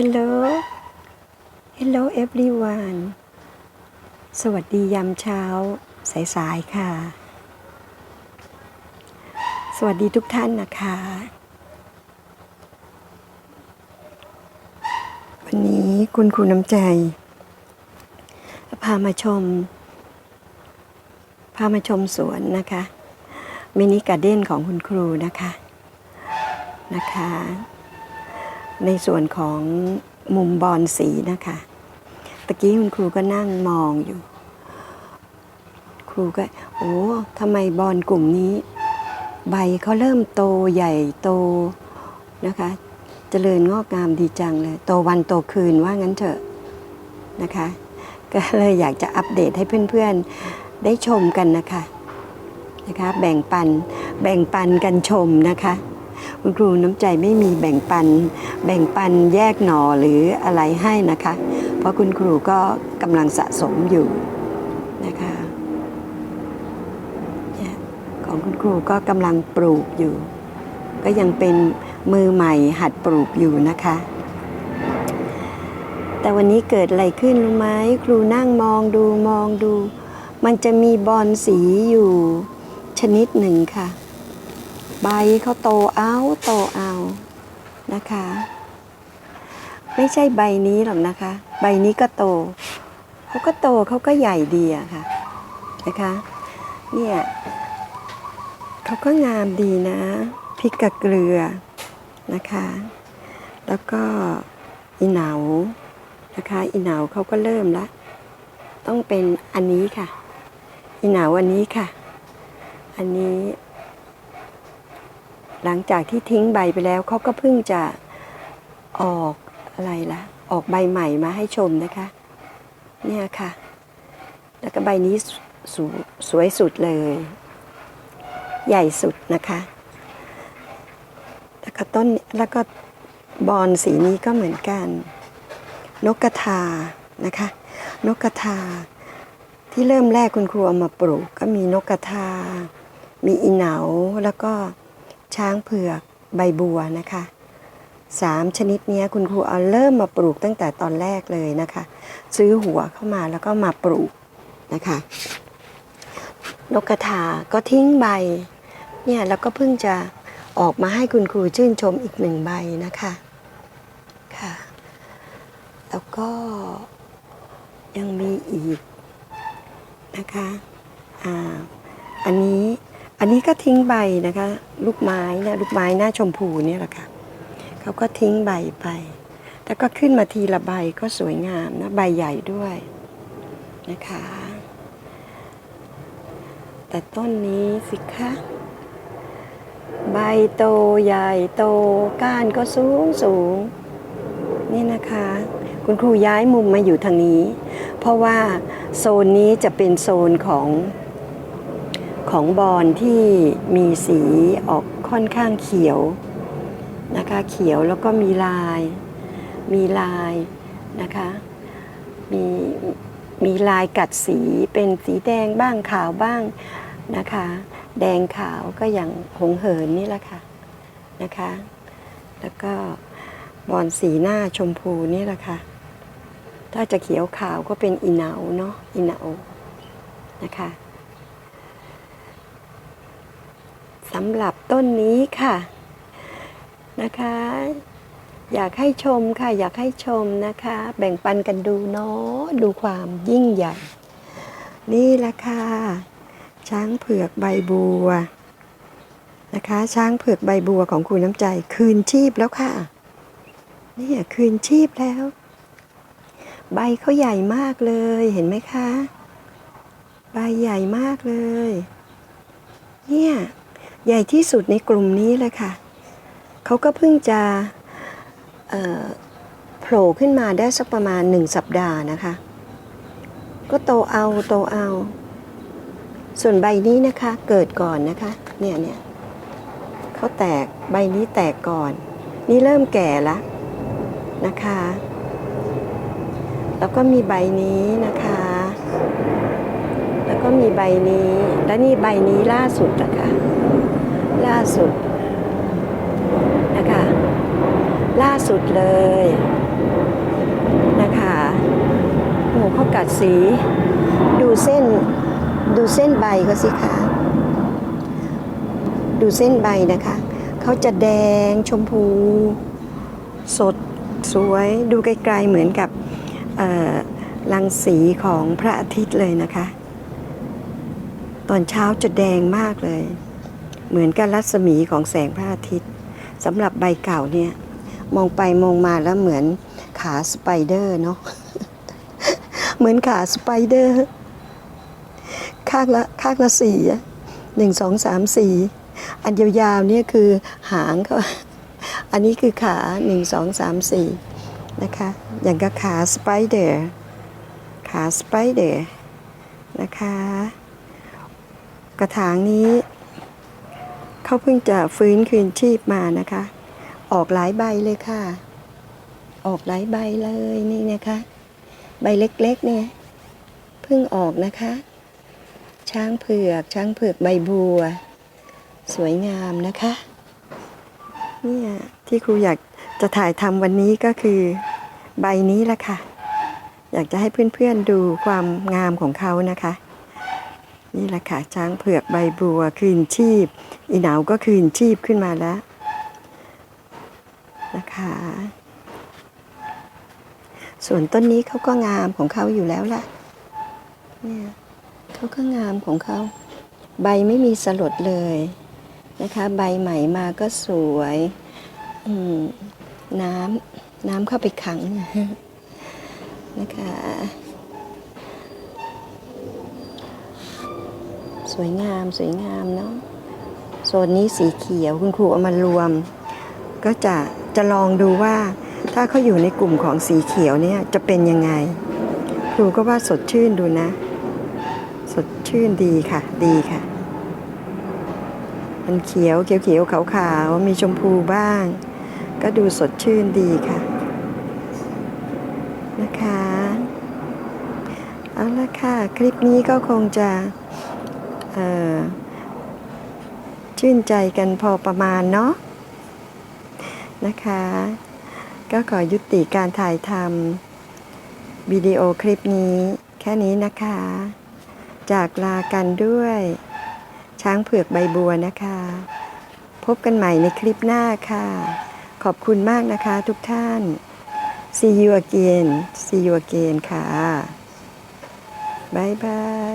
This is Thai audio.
Hello Hello everyone สวัสดียามเช้า สายๆค่ะ สวัสดีทุกท่านนะคะ วันนี้คุณครูน้ำใจ พามาชม พามาชมสวนนะคะ มินิการ์เด้นของคุณครูนะคะ นะคะ ในส่วนของมุมบอลสีนะคะ ตะกี้คุณครูก็นั่งมองอยู่ ครูก็ โอ้ทำไมบอลกลุ่มนี้ ใบเขาเริ่มโตใหญ่โตนะคะเจริญงอกงามดีจังเลย โตวันโตคืนว่างั้นเถอะนะคะ ก็เลยอยากจะอัปเดตให้เพื่อนๆได้ชมกันนะคะนะคะ แบ่งปันแบ่งปันกันชมนะคะ คุณครูน้ำใจไม่มีแบ่งปัน แบ่งปันแยกหนอหรืออะไรให้นะคะ เพราะคุณครูก็กำลังสะสมอยู่นะคะของคุณครูก็กำลังปลูกอยู่ ก็ยังเป็นมือใหม่หัดปลูกอยู่นะคะ แต่วันนี้เกิดอะไรขึ้นรู้ไหมครูนั่งมองดูมองดู มันจะมีบอลสีอยู่ชนิดหนึ่งค่ะ ใบเขาโตเอาโตเอานะคะ ไม่ใช่ใบนี้หรอกนะคะ ใบนี้ก็โตเขาก็โตเขาก็ใหญ่ดีอะค่ะนะคะเนี่ยเขาก็งามดีนะพริกกับเกลือนะคะ แล้วก็อีเหนานะคะอีเหนาเขาก็เริ่มละต้องเป็นอันนี้ค่ะอีเหนาอันนี้ค่ะ อันนี้ หลังจากที่ทิ้งใบไปแล้วเขาก็เพิ่งจะออกอะไรละออกใบใหม่มาให้ชมนะคะ เนี่ยค่ะ แล้วก็ใบนี้สสวยสุดเลย ใหญ่สุดนะคะ แล้วก็ต้นแล้วก็บอนสีนี้ก็เหมือนกัน นกกระทานะคะ นกกระทา ที่เริ่มแรกคุณครูเอามาปลูก ก็มีนกกระทา มีอีเหนาแล้วก็ ช้างเผือกใบบัวนะคะสามชนิดนี้คุณครูเอาเริ่มมาปลูกตั้งแต่ตอนแรกเลยนะคะ ซื้อหัวเข้ามาแล้วก็มาปลูกนะคะนกกระทาก็ทิ้งใบเนี่ยแล้วก็เพิ่งจะออกมาให้คุณครูชื่นชมอีกหนึ่งใบนะคะค่ะ แล้วก็ยังมีอีกนะคะอ่าอันนี้ อันนี้ก็ทิ้งใบนะคะ ลูกไม้นะลูกไม้หน้าชมพูเนี่ยแหละค่ะเขาก็ทิ้งใบไปแต่ก็ขึ้นมาทีละใบก็สวยงามนะใบใหญ่ด้วยนะคะ แต่ต้นนี้สิคะใบโตใหญ่โตก้านก็สูงสูงนี่นะคะ คุณครูย้ายมุมมาอยู่ทางนี้ เพราะว่าโซนนี้จะเป็นโซนของ ของบอลที่มีสีออกค่อนข้างเขียวนะคะเขียวแล้วก็มีลาย มีลายนะคะมีมีลายกัดสีเป็นสีแดงบ้างขาวบ้างนะคะ แดงขาวก็อย่างหงเหินนี่แหละค่ะนะคะ แล้วก็บอลสีหน้าชมพูนี่แหละค่ะ ถ้าจะเขียวขาวก็เป็นอีเหนาเนาะอีเหนานะคะ สำหรับต้นนี้ค่ะ นะคะ อยากให้ชมค่ะ อยากให้ชมนะคะ แบ่งปันกันดูเนาะดูความยิ่งใหญ่ นี่แหละค่ะ ช้างเผือกใบบัวนะคะ ช้างเผือกใบบัวของคุณน้ำใจคืนชีพแล้วค่ะนี่คืนชีพแล้ว ใบเขาใหญ่มากเลยเห็นไหมคะ ใบใหญ่มากเลย เนี่ย ใหญ่ที่สุดในกลุ่มนี้เลยค่ะ เขาก็เพิ่งจะโผล่ขึ้นมาได้สักประมาณหนึ่งสัปดาห์นะคะ ก็โตเอาโตเอา ส่วนใบนี้นะคะเกิดก่อนนะคะ เนี่ยเนี่ยเขาแตกใบนี้แตกก่อน นี่เริ่มแก่แล้วนะคะ แล้วก็มีใบนี้นะคะ แล้วก็มีใบนี้ และนี่ใบนี้ล่าสุดนะคะ ล่าสุดนะคะ ล่าสุดเลยนะคะโอ้เขากัดสี ดูเส้น ดูเส้นใบก็สิคะดูเส้นใบนะคะ เขาจะแดงชมพู สดสวยดูไกลๆเหมือนกับรังสีของพระอาทิตย์เลยนะคะ ตอนเช้าจะแดงมากเลย เหมือนกับรัศมีของแสงพระอาทิตย์สำหรับใบเก่าเนี่ย มองไปมองมาแล้วเหมือนขาสไปเดอร์เนาะเหมือนขาสไปเดอร์ ข้างละข้างละสี่หนึ่งสองสามสี่อันยาวๆเนี่ยคือหางเขาอันนี้คือขาหนึ่งสองสามสี่นะคะ อย่างกับขาสไปเดอร์ขาสไปเดอร์นะคะ กระถางนี้ เขาเพิ่งจะฟื้นคืนชีพมานะคะ ออกหลายใบเลยค่ะ ออกหลายใบเลยนี่นะคะ ใบเล็กๆเนี่ยเพิ่งออกนะคะ ช้างเผือก ช้างเผือกใบบัว สวยงามนะคะเนี่ยที่ครูอยากจะถ่ายทำวันนี้ก็คือใบนี้ละค่ะ อยากจะให้เพื่อนๆดูความงามของเขานะคะ นี่แหละค่ะช้างเผือกใบบัวคืนชีพ อีหนาก็คืนชีพขึ้นมาแล้วนะคะส่วนต้นนี้เขาก็งามของเขาอยู่แล้วล่ะเนี่ยเขาก็งามของเขา ใบไม่มีสลดเลยนะคะ ใบใหม่มาก็สวยน้ำน้ำเข้าไปขังนะคะ สวยงามสวยงามเนาะโซนนี้สีเขียวคุณครูเอามารวม ก็จะจะลองดูว่าถ้าเขาอยู่ในกลุ่มของสีเขียวเนี่ยจะเป็นยังไง ครูก็ว่าสดชื่นดูนะ สดชื่นดีค่ะ ดีค่ะ มันเขียวเขียวเขียวขาวขาวมีชมพูบ้าง ก็ดูสดชื่นดีค่ะ นะคะ เอาละค่ะ คลิปนี้ก็คงจะเอ่อ ชื่นใจกันพอประมาณเนาะนะคะ ก็ขอยุติการถ่ายทำวิดีโอคลิปนี้แค่นี้นะคะ จากลากันด้วย ช้างเผือกใบบัวนะคะ พบกันใหม่ในคลิปหน้าค่ะ ขอบคุณมากนะคะทุกท่าน see you again see you again ค่ะบายบาย